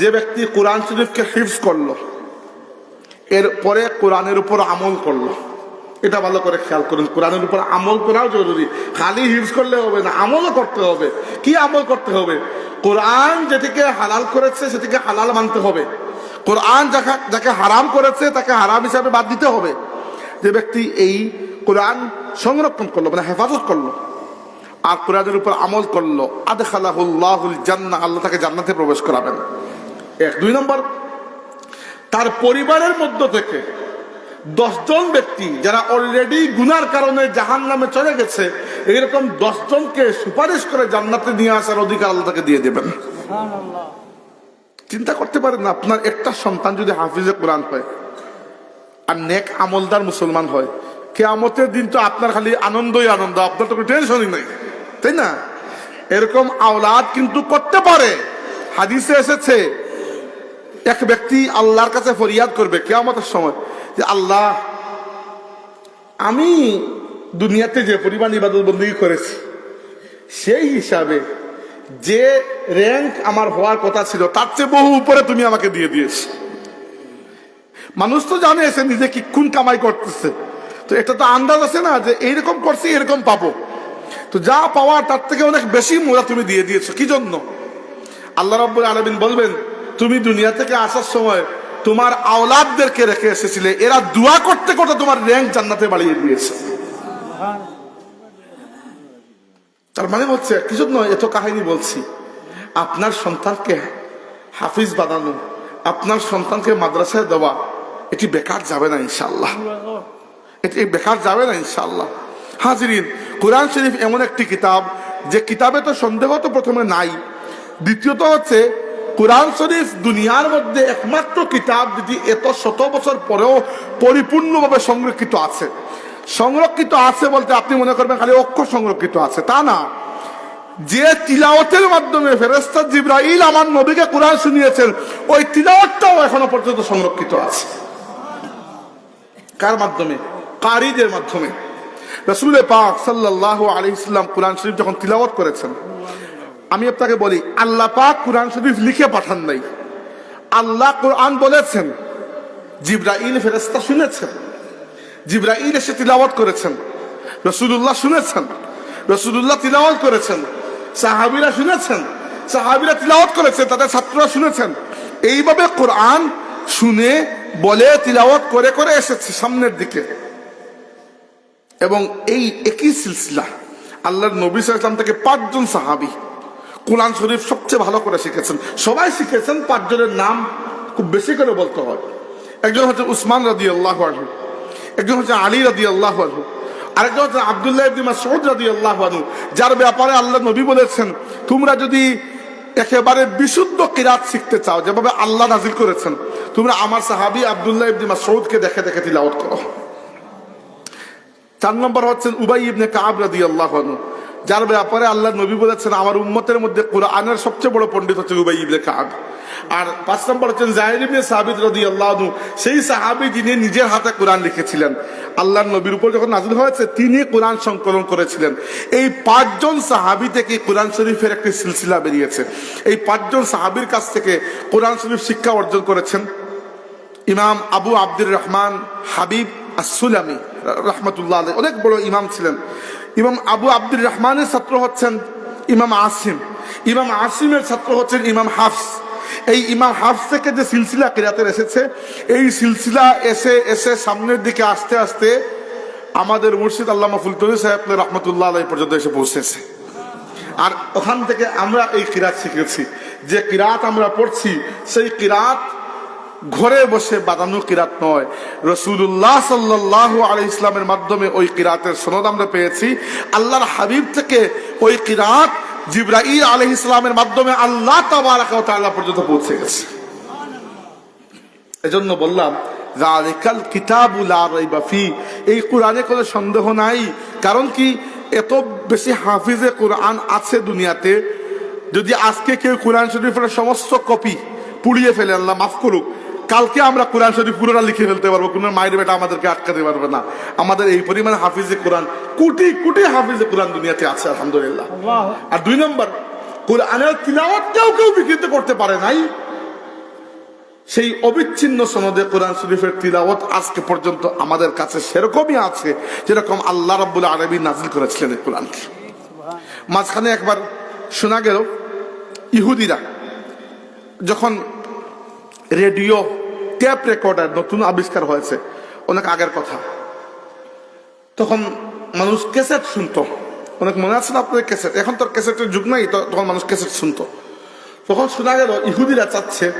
যে ব্যক্তি কোরআন শরীফকে হিফজ করল এরপরে কোরআনের উপর আমল করল। এটা ভালো করে খেয়াল করুন, কোরআনের উপর আমল করাও জরুরি। খালি হিফজ করলে হবে না, আমলও করতে হবে। কি আমল করতে হবে? কোরআন যেটিকে হালাল করেছে, সেটিকে হালাল মানতে হবে। কোরআন যাকে হারাম করেছে, তাকে হারাম হিসাবে বাদ দিতে হবে। যে ব্যক্তি এই কোরআন সংরক্ষণ করল মানে হেফাজত করল, আর কোরআনের উপর আমল করল, আদখালাহুল্লাহুল জান্নাহ, আল্লাহ তাকে জান্নাতে প্রবেশ করাবেন। এক দুই নম্বর তার পরিবারের মধ্য থেকে দশজন ব্যক্তি যারা অলরেডি গুনার কারণে জাহান নামে চলে গেছে এরকম দশজনকে সুপারিশ করে জান্নাতে নিয়ে আসার অধিকার আল্লাহ তাকে দিয়ে দেবেন। চিন্তা করতে পারেন না আপনার একটা সন্তান যদি হাফিজে কোরআন হয় আর নেক আমলদার মুসলমান হয় কেয়ামতের দিন তো আপনার খালি আনন্দই আনন্দ আপনার তো কোনো টেনশনই নেই তাই না? এরকম আওলাদ কিন্তু করতে পারে। হাদিসে এসেছে এক ব্যক্তি আল্লাহর কাছে ফরিয়াদ করবে কেয়ামতের সময় যে, আল্লাহ, আমি দুনিয়াতে যে পরিমাণ ইবাদত বন্দী করেছি, সেই হিসাবে যে র্যাঙ্ক আমার হওয়ার কথা ছিল, তার চেয়ে বহু উপরে তুমি আমাকে দিয়ে দিয়েছ। মানুষ তো জানে সে নিজে কি কোন কামাই করতেছে। তো এটা তো আন্দাজ আছে না যে, এইরকম করছি, এরকম পাবো। তো যা পাওয়ার তার থেকে অনেক বেশি মোড়া তুমি দিয়ে দিয়েছ। কি জন্য? আল্লাহ রাব্বুল আলমিন বলবেন তুমি দুনিয়া থেকে আসার সময় তোমার আওলাদদেরকে রেখে এসেছিলে। এরা দোয়া করতে করতে তোমার র্যাঙ্ক জান্নাতে বাড়িয়ে দিয়েছে। তার মানে হচ্ছে কিছু নয় এত কাহিনী বলছি? আপনার সন্তানকে হাফিজ বানানো, আপনার সন্তানকে মাদ্রাসায় দেওয়া, এটি বেকার যাবে না ইনশাল্লাহ এটি বেকার যাবে না ইনশাল্লাহ হাজিরিন, কোরআন শরীফ এমন একটি কিতাব, যে কিতাবে তো সন্দেহ তো প্রথমে নাই। দ্বিতীয়ত হচ্ছে কোরআন শরীফ দুনিয়ার মধ্যে একমাত্র কিতাব যেটি এত শত বছর পরেও পরিপূর্ণভাবে সংরক্ষিত আছে। সংরক্ষিত আছে বলতে আপনি মনে করবেন খালি অক্ষর সংরক্ষিত আছে, তা না। যে তিলাওয়াতের মাধ্যমে ফেরেস্তা জিব্রাইল আমার নবীকে কোরআন শুনিয়েছেন, ওই তিলাওয়াতটাও এখনও পর্যন্ত সংরক্ষিত আছে। কার মাধ্যমে? কারিদের মাধ্যমে। রসুল পাক সাল্লাহ আলি ইসলাম কোরআন শরীফ যখন তিলাওয়াত করেছেন আমি আপনাকে বলি, আল্লাহ পাক কোরআন শরীফ লিখে পাঠান নাই। আল্লাহ কোরআন বলেছেন, জিব্রাইল ফেরেস্তা শুনেছেন, জিব্রাইল এসে তিলাওয়াত করেছেন রসুল্লাহ শুনেছেন রসুল্লাহ তিলাওয়াত করেছেন, সাহাবিরা শুনেছেন, সাহাবিরা তিলাওয়াত করেছেন, তাদের ছাত্ররা শুনেছেন। এইভাবে কোরআন শুনে, বলে, তিলাওয়াত করে করে এসেছে সামনের দিকে। এবং এই একই সিলসিলা আল্লাহর নবী সাল্লাম থেকে পাঁচজন সাহাবি কোরআন শরীফ সবচেয়ে ভালো করে শিখেছেন। সবাই শিখেছেন, পাঁচজনের নাম খুব বেশি করে বলতে হয়। একজন হচ্ছে উসমান রাদি আল্লাহ আনহু, একজন হচ্ছে আলী রাদি আল্লাহ আনহু, আরেকজন হচ্ছে আবদুল্লাহ ইবনে মাসউদ রাদি আল্লাহ আনহু, যার ব্যাপারে আল্লাহ নবী বলেছেন, তোমরা যদি একেবারে বিশুদ্ধ কিরাত শিখতে চাও, যেভাবে আল্লাহ নাজিল করেছেন, তোমরা আমার সাহাবি আবদুল্লাহ ইবনে মাসউদকে দেখে দেখে তিলাওয়াত করো। চার নম্বর হচ্ছেন উবাই ইবনে কাব রাদি আল্লাহ আনহু। যার ব্যাপারে আল্লাহ নবী বলেছেন, আমার উম্মতের মধ্যে কোরআনের সবচেয়ে বড় পণ্ডিত হচ্ছে উবাই ইবনে কাব। আর পাঁচ নম্বর হচ্ছেন জাহির ইবনে সাহাবিদ রাদি আল্লাহ সেই সাহাবি যিনি নিজের হাতে কোরআন লিখেছিলেন। আল্লাহর নবীর উপর যখন নাজিল হয়েছে, তিনি কোরআন সংকলন করেছিলেন। এই পাঁচজন সাহাবি থেকে কোরআন শরীফের একটি সিলসিলা বেরিয়েছে। এই পাঁচজন সাহাবির কাছ থেকে কোরআন শরীফ শিক্ষা অর্জন করেছেন ইমাম আবু আব্দুর রহমান হাবিব আসুলামি রহমতুল্লাহ অনেক বড় ইমাম ছিলেন। ইমাম আবু আব্দুর রহমানের ছাত্র হচ্ছেন ইমাম আসিম। ইমাম আসিমের ছাত্র হচ্ছেন ইমাম হাফস। এই ইমাম হাফস থেকে যে সিলসিলা কিরাতের এসেছে, এই সিলসিলা এসে এসে সামনের দিকে আস্তে আস্তে আমাদের মুর্শিদ আল্লামা ফুলতরি সাহেব রহমতুল্লাহ আলাই পর্যন্ত এসে পৌঁছেছে। আর ওখান থেকে আমরা এই কিরাত শিখেছি। যে কিরাত আমরা পড়ছি, সেই কিরাত ঘরে বসে বাঁধানো কিরাত নয়। রসুল্লাহ সাল্লাহ আলী ইসলামের মাধ্যমে ওই কিরাতের সনদ আমরা পেয়েছি। আল্লাহর হাবিব থেকে ওই কিরাত জিব্রাইল আলহ ইসলামের মাধ্যমে আল্লাহ তাবারাকাল্লাহ পর্যন্ত পৌঁছে গেছে। এজন্য বললাম জালিকাল কিতাবুল বাফি এই কোরআনে কোনো সন্দেহ নাই। কারণ কি, এত বেশি হাফিজে কোরআন আছে দুনিয়াতে, যদি আজকে কেউ কোরআন শরীফের সমস্ত কপি পুড়িয়ে ফেলে, আল্লাহ মাফ করুক কালকে আমরা কোরআন শরীফ পুরোটা লিখে ফেলতে পারব কোনো মায়ের বেটা আমাদেরকে আটকাতে পারবে না। আমাদের এই পরিমাণ হাফিজে কোরআন কোটি কোটি হাফিজে কোরআন দুনিয়াতে আছে আলহামদুলিল্লাহ। আর দুই নম্বর কোরআনের তিলাওয়াত কেউ কেউ বিকৃত করতে পারে নাই। সেই অবিচ্ছিন্ন সনদে কোরআন শরীফের তিলাওয়াত আজকে পর্যন্ত আমাদের কাছে সেরকমই আছে যেরকম আল্লাহ রাব্বুল আরবি নাজিল করেছিলেন এই কোরআনকে মাঝখানে একবার শোনা গেল ইহুদিরা যখন রেডিও ট্যাপ রেকর্ডার নতুন আবিষ্কার হয়েছে। অনেক আগের কথা। তখন মানুষ ক্যাসেট শুনতো। অনেক মনে আছে না আপনাদের ক্যাসেট? এখন তো ক্যাসেটের যুগ নাই তখন মানুষ ক্যাসেট শুনতো। তখন শোনা গেল, ইহুদিরা চাচ্ছে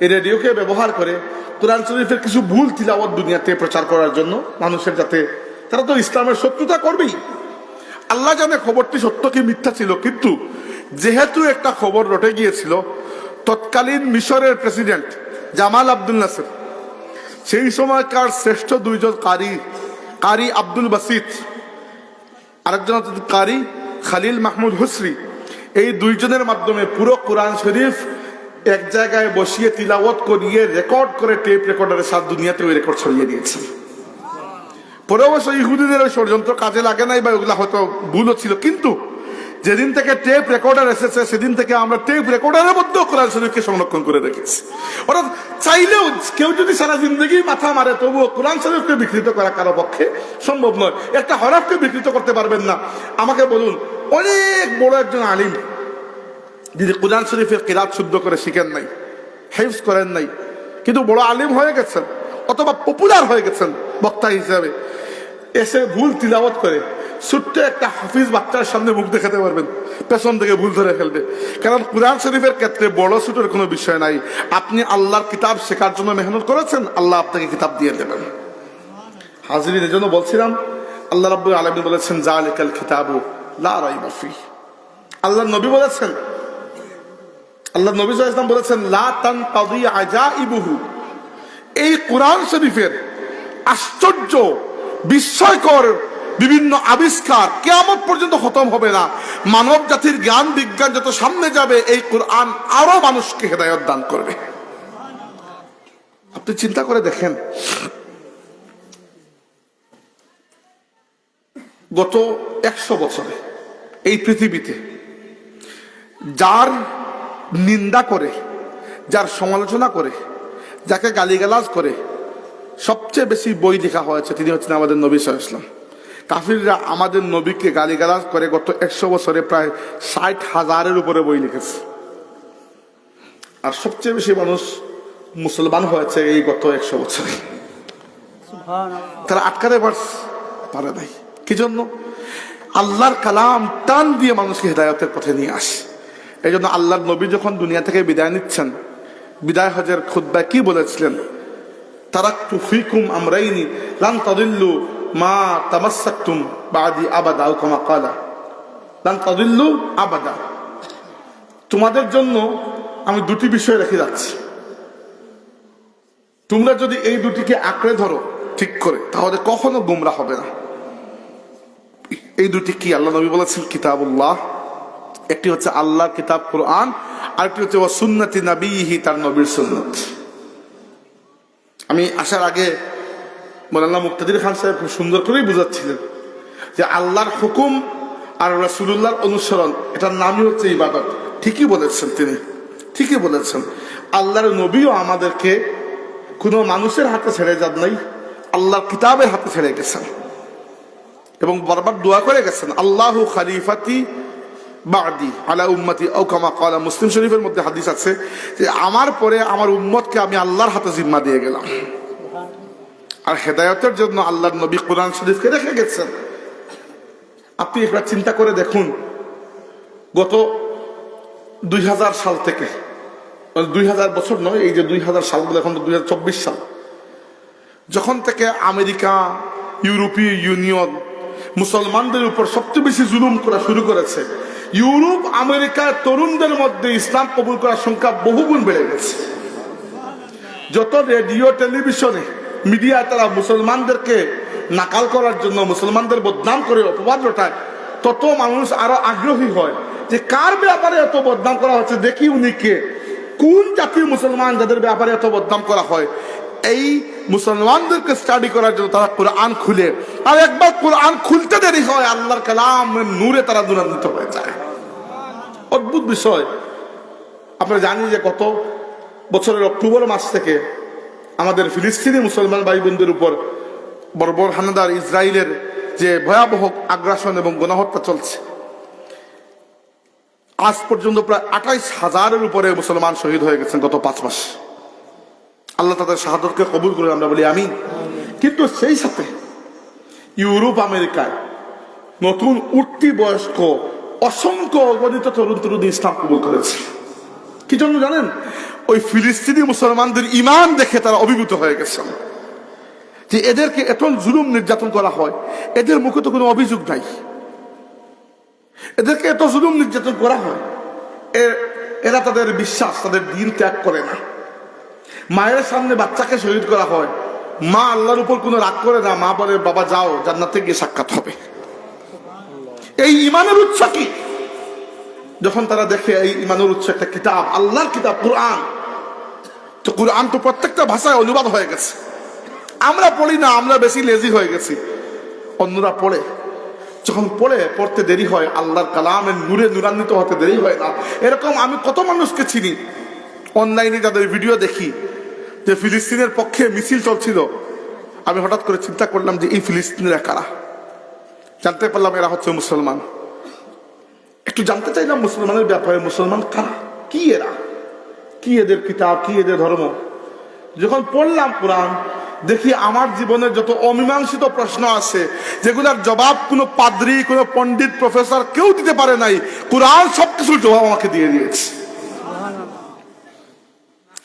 এই রেডিওকে ব্যবহার করে কোরআন শরীফের কিছু ভুল তিলাওয়াত দুনিয়াতে প্রচার করার জন্য মানুষের যাতে, তারা তো ইসলামের শত্রুতা করবেই। আল্লাহ জানে খবরটি সত্য কি মিথ্যা ছিল, কিন্তু যেহেতু একটা খবর রটে গিয়েছিল তৎকালীন মিশরের প্রেসিডেন্ট জামাল আব্দুল নাসির। সেই সময়কার শ্রেষ্ঠ দুইজন কারি কারি আব্দুল বাসিত, আরেকজন কারি খালিল মাহমুদ হুসরি। এই দুইজনের মাধ্যমে পুরো কোরআন শরীফ এক জায়গায় বসিয়ে তিলাওয়াত করিয়ে রেকর্ড করে টেপ রেকর্ডারের সাত দুনিয়াতে ওই রেকর্ড ছড়িয়ে দিয়েছেন পরে অবশ্য ইহুদিদের ওই ষড়যন্ত্র কাজে লাগে নাই বা ওগুলা হয়তো ভুলও ছিল, কিন্তু যেদিন থেকে টেপ রেকর্ডার এসেছে, সেদিন থেকে আমরা টেপ রেকর্ডারের মধ্যেও কোরআন শরীফকে সংরক্ষণ করে রেখেছি। অর্থাৎ চাইলেও কেউ যদি সারা জিন্দগি মাথা মারে, তবুও কোরআন শরীফকে বিকৃত করা কারও পক্ষে সম্ভব নয়। একটা হরফকে বিকৃত করতে পারবেন না। আমাকে বলুন, অনেক বড় একজন আলিম যিনি কোরআন শরীফের কিরাত শুদ্ধ করে শিখেন নাই, হেফজ করেন নাই, কিন্তু বড় আলিম হয়ে গেছেন, অথবা পপুলার হয়ে গেছেন বক্তা হিসাবে। এসে ভুল তিলাওয়াত করে ছোট্ট একটা হাফিজ বাচ্চার সামনে মুখ দেখাতে পারবেন। পেছন থেকে ভুল ধরে ফেলবে। কারণ কোরআন শরীফের ক্ষেত্রে বড় ছোটের কোনো বিষয় নাই। আপনি আল্লাহর কিতাব শেখার জন্য মেহনত করেছেন, আল্লাহ আপনাকে কিতাব দিয়ে দেবেন। হাজির এই জন্য বলছিলাম, আল্লাহ রাব্বুল আলামিন বলেছেন জালিকাল কিতাবু লা রাইবা ফিহ। আল্লাহ নবী বলেছেন আল্লাহ নবী ওয়াসাল্লাম বলেছেন, লা তানকাদি আজাইবুহু। এই কোরআন শরীফের আশ্চর্য, বিস্ময়কর বিভিন্ন আবিষ্কার কেয়ামত পর্যন্ত খতম হবে না। মানব জাতির জ্ঞান বিজ্ঞান যত সামনে যাবে, এই কোরআন আরও মানুষকে হেদায়ত দান করবে। আপনি চিন্তা করে দেখেন, গত একশো বছরে এই পৃথিবীতে যার নিন্দা করে, যার সমালোচনা করে, যাকে গালিগালাজ করে সবচেয়ে বেশি বই লেখা হয়েছে, তিনি হচ্ছেন আমাদের নবী সাল্লাম কাফিররা আমাদের নবীকে গালিগালাজ করে গত একশো বছরে প্রায় ষাট হাজারের উপরে বই লিখেছে। আর সবচেয়ে বেশি মানুষ মুসলমান হয়েছে এই গত একশো বছরে। তারা আটকাতে পারে নাই। কি জন্য? আল্লাহর কালাম টান দিয়ে মানুষকে হেদায়তের পথে নিয়ে আসে। এই জন্য আল্লাহর নবী যখন দুনিয়া থেকে বিদায় নিচ্ছেন বিদায় হজের খুদ্ায় কি বলেছিলেন? তারাক্তু ফিকুম আমরাইনি লান তাদিল্লু মা তামাসাক্তুম বাদি আবাদা আও কামা কালা। লান তাদিল্লু আবাদা। তোমাদের জন্য আমি দুটি বিষয় রেখে যাচ্ছি। তোমরা যদি এই দুটিকে আঁকড়ে ধরো ঠিক করে, তাহলে কখনো গুমরা হবে না। এই দুটি কি আল্লাহ নবী বলেছেন? কিতাবুল্লাহ। একটি হচ্ছে আল্লাহ কিতাব কোরআন, আরেকটি হচ্ছে ও সুন্নতি নাবিহি তার নবীর সুন্নত। আমি আসার আগে মোলানা মুক্তাদির খান সাহেব খুব সুন্দর করেই বুঝাচ্ছিলেন যে আল্লাহর হুকুম আর রাসুল্লাহর অনুসরণ, এটার নামই হচ্ছে ইবাদত। ঠিকই বলেছেন তিনি। ঠিকই বলেছেন। আল্লাহর নবীও আমাদেরকে কোনো মানুষের হাতে ছেড়ে যান নাই, আল্লাহর কিতাবের হাতে ছেড়ে গেছেন। এবং বারবার দোয়া করে গেছেন, আল্লাহ খালিফাতি বাদি আলা উম্মতি কামা কালা মুসলিম শরীফের মধ্যে হাদিস আছে যে, আমার পরে আমার উম্মতকে আমি আল্লাহর হাতে জিম্মা দিয়ে গেলাম। আর হেদায়তের জন্য আল্লাহর নবী কোরআন শরীফকে রেখে গেছেন। আপনি একবার চিন্তা করে দেখুন, গত দুই হাজার সাল থেকে মানে দুই হাজার বছর নয়, এই যে দুই হাজার সালগুলো এখন দুই হাজার চব্বিশ সাল, যখন থেকে আমেরিকা, ইউরোপীয় ইউনিয়ন মুসলমানদের উপর সবচেয়ে বেশি জুলুম করা শুরু করেছে, ইউরোপ আমেরিকার তরুণদের মধ্যে ইসলাম কবুল করার সংখ্যা বহুগুণ বেড়ে গেছে। যত রেডিও, টেলিভিশনে মিডিয়ায় তারা মুসলমানদেরকে নাকাল করার জন্য, মুসলমানদের বদনাম করে অপবাদ রটায়, তত মানুষ আরও আগ্রহী হয় যে কার ব্যাপারে এত বদনাম করা হচ্ছে, দেখি উনি কে। কোন জাতির মুসলমান যাদের ব্যাপারে এত বদনাম করা হয়? এই মুসলমানদেরকে স্টাডি করার জন্য তারা কোরআন খুলে। আর একবার কোরআন খুলতে দেরি হয়, আল্লাহর কালাম নূরে তারা দুরান্বিত হয়ে যায়। অদ্ভুত বিষয়। আপনারা জানি যে কত বছরের অক্টোবর মাস থেকে আমাদের ফিলিস্তিনি মুসলমান ভাই বোনদের উপর বর্বর হানাদার ইসরায়েলের যে ভয়াবহ আগ্রাসন এবং গণহত্যা চলছে, আজ পর্যন্ত প্রায় আঠাইশ হাজারের উপরে মুসলমান শহীদ হয়ে গেছেন গত পাঁচ মাস। আল্লাহ তাদের শাহাদতকে কবুল করে আমরা বলি আমি কিন্তু সেই সাথে ইউরোপ, আমেরিকায় নতুন উঠতি বয়স্ক অসংখ্য অগণিত তরুণ তরুণ ইসলাম কবুল করেছে। কি জন্য জানেন? ফিলিস্তিনি মুসলমানদের ইমান দেখে তারা অভিভূত হয়ে গেছেন যে এদেরকে এত জুলুম নির্যাতন করা হয়, এদের মুখে তো কোনো অভিযোগ নাই। এদেরকে এত জুলুম নির্যাতন করা হয় এরা তাদের বিশ্বাস, তাদের দিন ত্যাগ করে না। মায়ের সামনে বাচ্চাকে শহীদ করা হয়, মা আল্লাহর উপর কোনো রাগ করে না, মা বলে, বাবা, যাও, জান্নাতে গিয়ে সাক্ষাৎ হবে। এই ইমানের উৎস কি? যখন তারা দেখে এই ইমানের উৎস একটা কিতাব, আল্লাহর কিতাব, কোরআন, তো কোরআন তো প্রত্যেকটা ভাষায় অনুবাদ হয়ে গেছে। আমরা পড়ি না, আমরা বেশি লেজি হয়ে গেছি। অন্যরা পড়ে। যখন পড়ে, পড়তে দেরি হয়, আল্লাহর কালামের নূরে নূরান্বিত হতে দেরি হয় না। এরকম আমি কত মানুষকে চিনি। অনলাইনে যাদের ভিডিও দেখি, যে ফিলিস্তিনের পক্ষে মিছিল চলছিল, আমি হঠাৎ করে চিন্তা করলাম যে এই ফিলিস্তিনিরা কারা? জানতে পারলাম এরা হচ্ছে মুসলমান। একটু জানতে চাইলাম মুসলমানের ব্যাপারে, মুসলমান কারা? কি এরা? কি এদের কিতাব কি এদের ধর্ম? যখন পড়লাম কোরআন, দেখি আমার জীবনের যত অমীমাংসিত প্রশ্ন আছে, যেগুলোর জবাব কোনো পাদ্রী, কোনো পণ্ডিত, প্রফেসর কেউ দিতে পারে নাই, কোরআন সবকিছুর জবাব আমাকে দিয়ে দিয়েছে।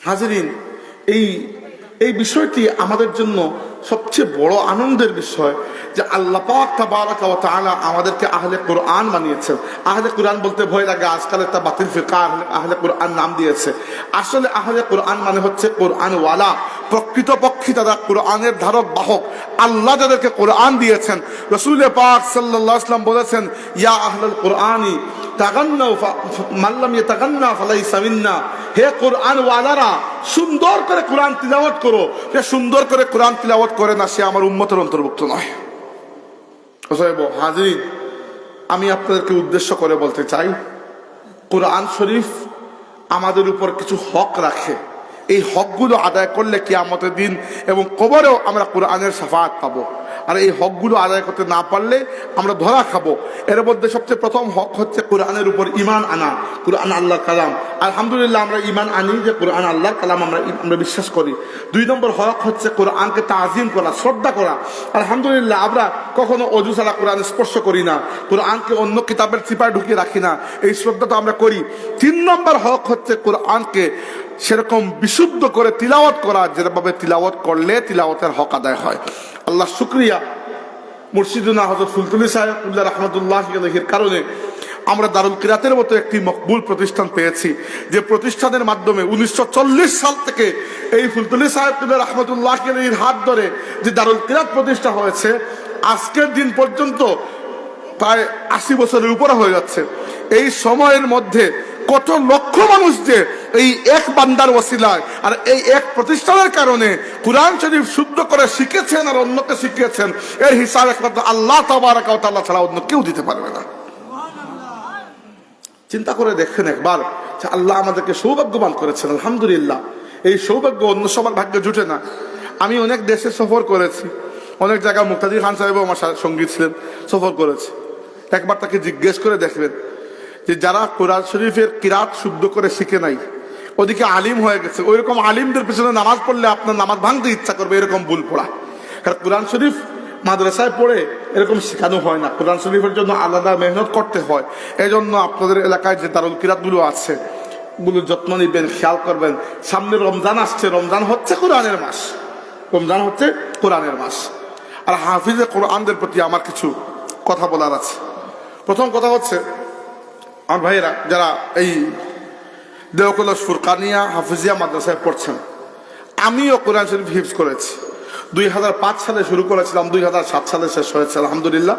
হাজিরিন, এই এই বিষয়টি আমাদের জন্য সবচেয়ে বড় আনন্দের বিষয় যে আল্লাহ পাক ওয়া তাআলা আমাদেরকে আহলে কোরআন বানিয়েছেন। আহলে কোরআন বলতে ভয় লাগে, আজকাল একটা বাতিল ফিরকা আহলে- কোরআন নাম দিয়েছে। আসলে আহলে কোরআন মানে হচ্ছে কোরআন ওয়ালা প্রকৃত পক্ষী তারা কোরআনের ধারক, বাহক। আল্লাহ যাদেরকে কোরআন দিয়েছেন, রসুল পাক আলাইহি বলেছেন, ইয়া আহলাল কোরআনি, তাগান্নাউ ফা- মাল্লাম ইয়াতাগান্না ফালাইসা মিন্না। হে কোরআন ওয়ালারা সুন্দর করে কোরআন তিলাওয়াত করো। যে সুন্দর করে কোরআন তিলাওয়াত করে না, সে আমার উন্মতের অন্তর্ভুক্ত নয়। হাজির আমি আপনাদেরকে উদ্দেশ্য করে বলতে চাই, কোরআন শরীফ আমাদের উপর কিছু হক রাখে। এই হকগুলো আদায় করলে কি আমাদের দিন এবং কবরেও আমরা কোরআনের সাফাত পাবো। আর এই হকগুলো আদায় করতে না পারলে আমরা ধরা খাব। এর মধ্যে সবচেয়ে প্রথম হক হচ্ছে কোরআনের উপর ইমান আনা, কোরআন আল্লাহর কালাম। আলহামদুলিল্লাহ, আমরা ইমান আনি যে কোরআন আল্লাহর কালাম আমরা আমরা বিশ্বাস করি। দুই নম্বর হক হচ্ছে কোরআনকে তাজিম করা, শ্রদ্ধা করা। আলহামদুলিল্লাহ, আমরা কখনো অজু ছাড়া কোরআন স্পর্শ করি না। কোরআনকে অন্য কিতাবের চিপায় ঢুকিয়ে রাখি না। এই শ্রদ্ধা তো আমরা করি। তিন নম্বর হক হচ্ছে কোরআনকে সেরকম বিশুদ্ধ করে তিলাওয়াত করা, যেভাবে তিলাওয়াত করলে তিলাওয়াতের হক আদায় হয়। আল্লাহ শুক্রিয়া মুর্শিদুনা হজরত ফুলতুলি সাহেবুল্লাহ রহমতুল্লাহ এর কারণে আমরা দারুল কিরাতের মতো একটি মকবুল প্রতিষ্ঠান পেয়েছি, যে প্রতিষ্ঠানের মাধ্যমে উনিশশো চল্লিশ সাল থেকে এই ফুলতুলি সাহেবুল্লাহ রহমতুল্লাহ হাত ধরে যে দারুল কিরাত প্রতিষ্ঠা হয়েছে, আজকের দিন পর্যন্ত প্রায় আশি বছরের উপরে হয়ে যাচ্ছে। এই সময়ের মধ্যে কত লক্ষ মানুষ যে এই এক বান্দার ওসিলায় আর এই এক প্রতিষ্ঠানের কারণে কোরআন শরীফ শুদ্ধ করে শিখেছেন আর অন্যকে শিখিয়েছেন, এর হিসাব একমাত্র আল্লাহ তাবারাকা ওয়া তাআলা ছাড়া অন্য কেউ দিতে পারবে না। চিন্তা করে দেখেন একবার আল্লাহ আমাদেরকে সৌভাগ্যবান করেছেন, আলহামদুলিল্লাহ। এই সৌভাগ্য অন্য সবার ভাগ্যে জুটে না। আমি অনেক দেশে সফর করেছি। অনেক জায়গায় মুক্তাদি খান সাহেবও আমার সঙ্গী ছিলেন, সফর করেছি। একবার তাকে জিজ্ঞেস করে দেখবেন যে যারা কোরআন শরীফের কিরাত শুদ্ধ করে শিখে নাই, ওদিকে আলিম হয়ে গেছে ওই রকম আলিমদের পিছনে নামাজ পড়লে আপনার নামাজ ভাঙতে ইচ্ছা করবে, এরকম ভুল পড়া। কারণ কোরআন শরীফ মাদ্রাসায় পড়ে এরকম শেখানো হয় না, কোরআন শরীফের জন্য আলাদা মেহনত করতে হয়। এই জন্য আপনাদের এলাকায় যে দারুল কিরাতগুলো আছে, গুলো যত্ন নিবেন, খেয়াল করবেন। সামনে রমজান আসছে, রমজান হচ্ছে কোরআনের মাস। রমজান হচ্ছে কোরআনের মাস। আর হাফিজে কোরআনদের প্রতি আমার কিছু কথা বলার আছে। প্রথম কথা হচ্ছে, আমার ভাইয়েরা যারা এই দেওকলস ফুরকানিয়া হাফিজিয়া মাদ্রাসায় পড়ছেন, আমিও কোরআন শরীফ হিফজ করেছি। দুই হাজার পাঁচ সালে শুরু করেছিলাম, দুই হাজার সাত সালে শেষ হয়েছে, আলহামদুলিল্লাহ।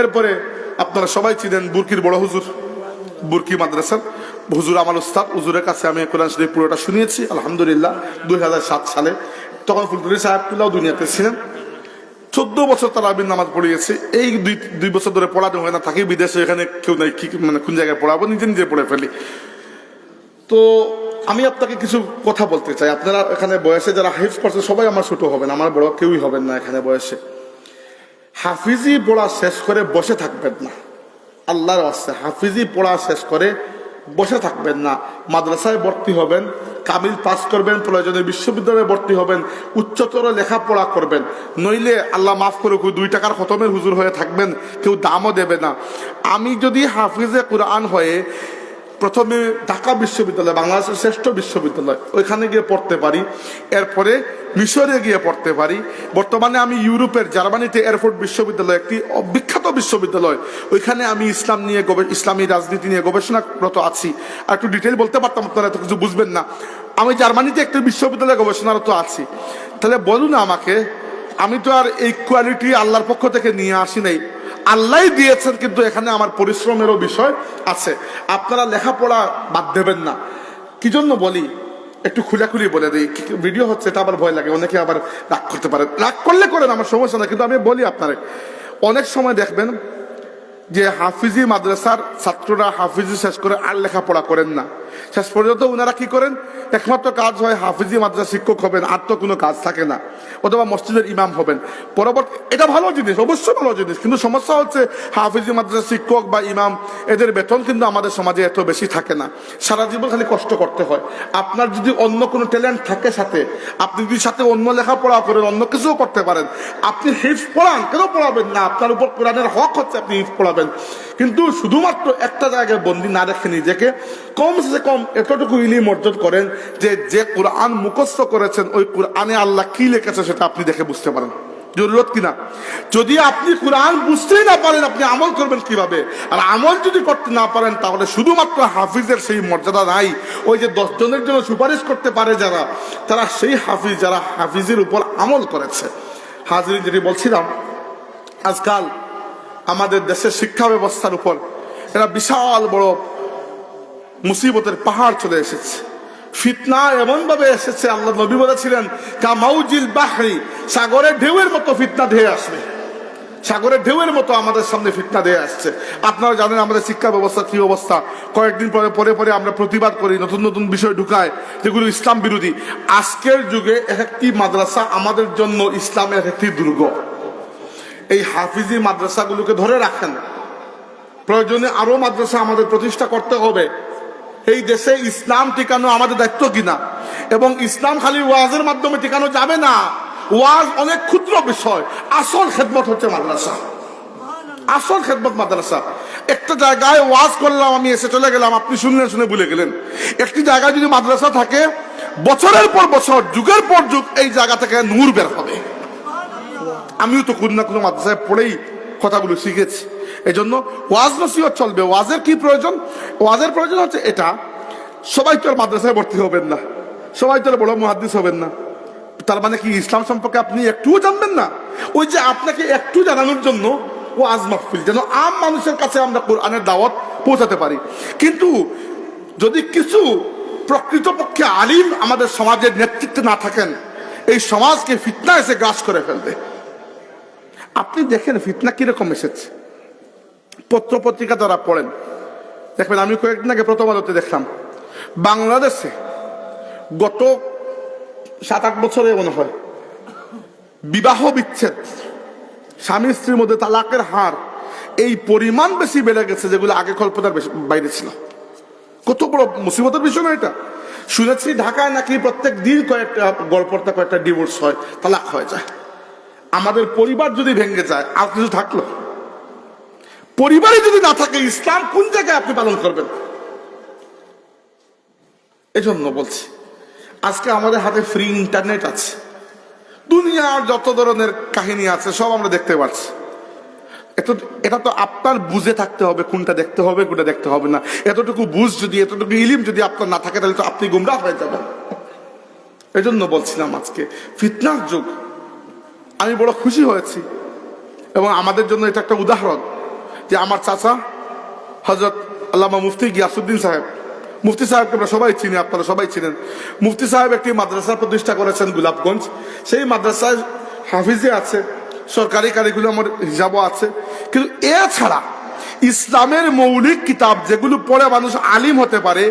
এরপরে আপনারা সবাই চিনেন বুরকির বড় হুজুর, বুরকি মাদ্রাসার হুজুর আমার উস্তাদ। হুজুরের কাছে আমি কোরআন শরীফ পুরোটা শুনিয়েছি, আলহামদুলিল্লাহ। দুই হাজার সাত সালে তখন ফুলতুলি সাহেবতুল্লাহ দুনিয়াতে ছিলেন। চোদ্দ বছর তারা আবির নামাজ পড়িয়েছে। এই দুই দুই বছর ধরে পড়াতে হয় না, থাকি বিদেশে, এখানে কেউ নাই, কি মানে কোন জায়গায় পড়াবো? নিজে নিজে পড়ে ফেলি। তো আমি আপনাকে কিছু কথা বলতে চাই। আপনারা এখানে বয়সে যারা হাফিজ করছে সবাই আমার ছোট হবেন, আমার বড় কেউই হবেন না এখানে বয়সে। হাফিজি পড়া শেষ করে বসে থাকবেন না। আল্লাহর আসছে হাফিজি পড়া শেষ করে বসে থাকবেন না। মাদ্রাসায় ভর্তি হবেন কামিল পাস করবেন, প্রয়োজনে বিশ্ববিদ্যালয়ে ভর্তি হবেন, উচ্চতর লেখাপড়া করবেন। নইলে আল্লাহ মাফ করে দুই টাকার খতমের হুজুর হয়ে থাকবেন, কেউ দামও দেবে না। আমি যদি হাফিজে কোরআন হয়ে প্রথমে ঢাকা বিশ্ববিদ্যালয়, বাংলাদেশের শ্রেষ্ঠ বিশ্ববিদ্যালয়, ওইখানে গিয়ে পড়তে পারি। এরপরে মিশরে গিয়ে পড়তে পারি। বর্তমানে আমি ইউরোপের জার্মানিতে এয়ারফোর্ট বিশ্ববিদ্যালয়, একটি বিখ্যাত বিশ্ববিদ্যালয়। ওইখানে আমি ইসলাম নিয়ে ইসলামী রাজনীতি নিয়ে গবেষণারত আছি। আর একটু ডিটেল বলতে পারতাম, আপনারা এত কিছু বুঝবেন না। আমি জার্মানিতে একটি বিশ্ববিদ্যালয়ে গবেষণারত আছি। তাহলে বলুন আমাকে, আমি তো আর এই কোয়ালিটি আল্লাহর পক্ষ থেকে নিয়ে আসি নাই। আল্লাহ দিয়েছেন, কিন্তু এখানে আমার পরিশ্রমেরও বিষয় আছে। আপনারা লেখাপড়া বাদ দেবেন না। কি জন্য বলি? একটু খুলাখুলি বলে দিই। ভিডিও হচ্ছে, এটা আবার ভয় লাগে। অনেকে আবার রাগ করতে পারে। রাগ করলে করেন, আমার সমস্যা না কিন্তু আমি বলি আপনারে। অনেক সময় দেখবেন যে হাফিজি মাদ্রাসার ছাত্ররা হাফিজি শেষ করে আর লেখাপড়া করেন না। শেষ পর্যন্ত ওনারা কি করেন? একমাত্র কাজ হয় হাফিজি মাদ্রাসা শিক্ষক হবেন, আর তো কোনো কাজ থাকে না। অথবা মসজিদের ইমাম হবেন। পরবর্তী এটা ভালো জিনিস, অবশ্যই ভালো জিনিস। কিন্তু সমস্যা হচ্ছে হাফিজি মাদ্রাসা শিক্ষক বা ইমাম, এদের বেতন কিন্তু আমাদের সমাজে এত বেশি থাকে না। সারা জীবন খালি কষ্ট করতে হয়। আপনার যদি অন্য কোনো ট্যালেন্ট থাকে সাথে, আপনি যদি সাথে অন্য লেখাপড়া করেন, অন্য কিছুও করতে পারেন, আপনি হিফ পড়ান, কেন পড়াবেন না? আপনার উপর কোরআনের হক হচ্ছে আপনি হিফ পড়াবেন। কিন্তু শুধুমাত্র একটা জায়গায় বন্দি না রেখে নিজেকে কম সে কম এতটুকু ইলিম অর্জন করেন যে যে কোরআন মুখস্থ করেছেন, ওই কোরআনে আল্লাহ কি লিখেছে সেটা আপনি দেখে বুঝতে পারেন। জরুরত কিনা যদি আপনি কোরআন বুঝতেই না পারেন, আপনি আমল করবেন কীভাবে? আর আমল যদি করতে না পারেন, তাহলে শুধুমাত্র হাফিজের সেই মর্যাদা নাই। ওই যে দশ জনের জন্য সুপারিশ করতে পারে যারা, তারা সেই হাফিজ, যারা হাফিজের উপর আমল করেছে। হাজির যেটি বলছিলাম, আজকাল আমাদের দেশের শিক্ষা ব্যবস্থার উপর এটা বিশাল বড় মুসিবতের পাহাড় চলে এসেছে। ফিতনা এমন ভাবে এসেছে, আল্লাহ নবী বলেছিলেন, কামাউজিল বাহরি, সাগরের ঢেউয়ের মতো ফিতনা ধেয়ে আসবে। সাগরের ঢেউয়ের মতো আমাদের সামনে ফিতনা দিয়ে আসছে। আপনারা জানেন আমাদের শিক্ষা ব্যবস্থা কি অবস্থা? কয়েকদিন পরে পরে পরে আমরা প্রতিবাদ করি, নতুন নতুন বিষয় ঢুকায়, যেগুলো ইসলাম বিরোধী। আজকের যুগে এক একটি মাদ্রাসা আমাদের জন্য ইসলামের এক একটি দুর্গ। এই হাফিজি মাদ্রাসাগুলোকে ধরে রাখেন। প্রয়োজনে আরও মাদ্রাসা আমাদের প্রতিষ্ঠা করতে হবে। এই দেশে ইসলাম টিকানো আমাদের দায়িত্ব কিনা? এবং ইসলাম খালি ওয়াজের মাধ্যমে টিকানো যাবে না? ওয়াজ অনেক ক্ষুদ্র বিষয়। আসল খেদমত হচ্ছে মাদ্রাসা। আসল খেদমত মাদ্রাসা। একটা জায়গায় ওয়াজ করলাম আমি, এসে চলে গেলাম। আপনি শুনলেন, শুনে ভুলে গেলেন। একটি জায়গায় যদি মাদ্রাসা থাকে, বছরের পর বছর, যুগের পর যুগ, এই জায়গা থেকে নূর বের হবে। আমিও তো কোনো না কোনো মাদ্রাসায় পড়েই কথাগুলো শিখেছি। এই জন্য ওয়াজ নসিহত চলবে। ওয়াজের কি প্রয়োজন? ওয়াজের প্রয়োজন হচ্ছে এটা, সবাই তো মাদ্রাসায় ভর্তি হবেন না। সবাই তো বড় মহাদ্দিস হবেন না। তার মানে কি, ইসলাম সম্পর্কে আপনি একটুও জানবেন না? ওই যে আপনাকে একটু জানানোর জন্য ওয়াজ মাহফিল, যেন আম মানুষের কাছে আমরা কোরআনের দাওয়াত পৌঁছাতে পারি। কিন্তু যদি কিছু প্রকৃতপক্ষে আলিম আমাদের সমাজের নেতৃত্বে না থাকেন, এই সমাজকে ফিতনা এসে গ্রাস করে ফেলবে। আপনি দেখেন ফিতনা কীরকম এসেছে। পত্র পত্রিকা যারা পড়েন। দেখবেন, আমি কয়েকদিন আগে প্রথম আলোতে দেখলাম, বাংলাদেশে গত সাত আট বছরে মনে হয় বিবাহ বিচ্ছেদ, স্বামী স্ত্রীর মধ্যে তালাকের হার এই পরিমাণ বেশি বেড়ে গেছে যেগুলো আগে কল্পনার বাইরে ছিল। কত বড় মুসিবতের বিষয় না এটা। শুনেছি ঢাকায় নাকি প্রত্যেক দিন কয়েকটা গল্পটা কয়েকটা ডিভোর্স হয়, তালাক হয়ে যায়। আমাদের পরিবার যদি ভেঙে যায়, আর কিছু থাকল? পরিবারে যদি না থাকে, ইসলাম কোন জায়গায় আপনি পালন করবেন? এজন্য বলছি, আজকে আমাদের হাতে ফ্রি ইন্টারনেট আছে। দুনিয়ার যত ধরনের কাহিনী আছে, সব আমরা দেখতে পাচ্ছি এটা তো আপনার বুঝে থাকতে হবে, কোনটা দেখতে হবে, কোনটা দেখতে হবে না। এতটুকু বুঝ যদি, এতটুকু ইলিম যদি আপনার না থাকে, তাহলে তো আপনি গুমরা হয়ে যাবেন। এজন্য বলছিলাম আজকে, ফিতনার যুগ। আমি বড় খুশি হয়েছি। এবং আমাদের জন্য এটা একটা উদাহরণ। যে আমার চাচা হজরত আল্লামা মুফতি গিয়াসুদ্দিন সাহেব। মুফতি সাহেবকে আমরা সবাই চিনি, আপনারা সবাই চিনেন। মুফতি সাহেব একটি মাদ্রাসা প্রতিষ্ঠা করেছেন গোলাপগঞ্জ। সেই মাদ্রাসায় হাফিজে আছে, সরকারি কারিকুলামের হিসাবও আছে। কিন্তু এছাড়া ইসলামের মৌলিক কিতাব যেগুলো পড়ে মানুষ আলিম হতে পারে,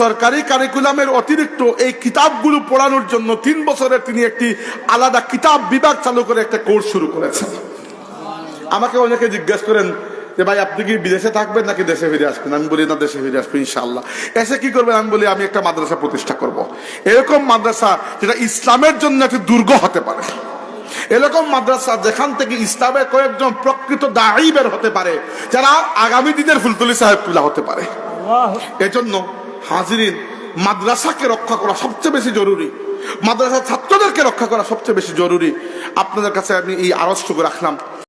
সরকারি কারিকুলামের অতিরিক্ত এই কিতাবগুলো পড়ানোর জন্য তিন বছরের তিনি একটি আলাদা কিতাব বিভাগ চালু করে একটা কোর্স শুরু করেছেন। আমাকে অনেকে জিজ্ঞেস করেন যে ভাই আপনি কি বিদেশে থাকবেন নাকি দেশে ফিরে আসবেন? আমি বলি না দেশে ফিরে আসবেন ইনশাল্লাহ এসে কি করবেন? আমি বলি আমি একটা মাদ্রাসা প্রতিষ্ঠা করব। এরকম মাদ্রাসা যেটা ইসলামের জন্য একটি দুর্গ হতে পারে। এরকম মাদ্রাসা যেখান থেকে ইসলামের কয়েকজন প্রকৃত দায়ী বের হতে পারে যারা আগামী দিনের ফুলতলি সাহেব তুলা হতে পারে। এজন্য হাজিরিন মাদ্রাসাকে রক্ষা করা সবচেয়ে বেশি জরুরি। মাদ্রাসার ছাত্রদেরকে রক্ষা করা সবচেয়ে বেশি জরুরি। আপনাদের কাছে আমি এই আরজটুকু রাখলাম।